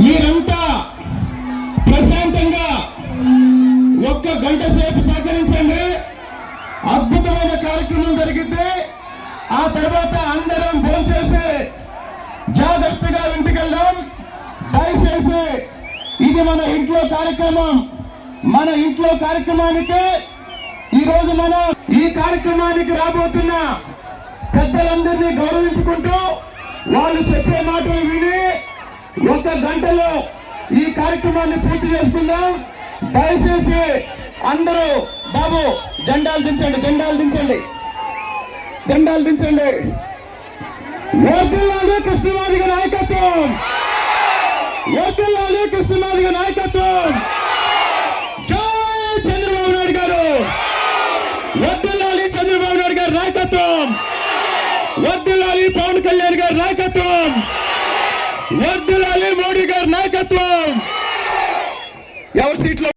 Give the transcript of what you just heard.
మీరంతా ప్రశాంతంగా ఒక్క గంట సేపు సహకరించండి. అద్భుతమైన కార్యక్రమం జరిగితే ఆ తర్వాత అందరం భోంచేసి జాగ్రత్తగా ఇంటికెళ్దాం. దయచేసి ఇది మన ఇంట్లో కార్యక్రమం. మన ఇంట్లో కార్యక్రమానికి ఈరోజు మనం ఈ కార్యక్రమానికి రాబోతున్న పెద్దలందరినీ గౌరవించుకుంటూ వాళ్ళు చెప్పే మాటలు ఒక గంటలో ఈ కార్యక్రమాన్ని పూర్తి చేసుకుందాం. దయచేసి అందరూ బాబు జెండాలు దించండి జెండాలు దించండి. జెండాలు దించండి. వర్దిల్లాలి కృష్ణమాదిగ నాయకత్వం. వర్దిల్లాలి కృష్ణమాదిగ నాయకత్వం. జై చంద్రబాబు నాయుడు గారు. వర్దిల్లాలి చంద్రబాబు నాయుడు గారి నాయకత్వం. వర్దిల్లాలి పవన్ కళ్యాణ్ గారి నాయకత్వం. వర్దిల్లాలి మోడీ గారి నాయకత్వం. ఎవరి సీట్లో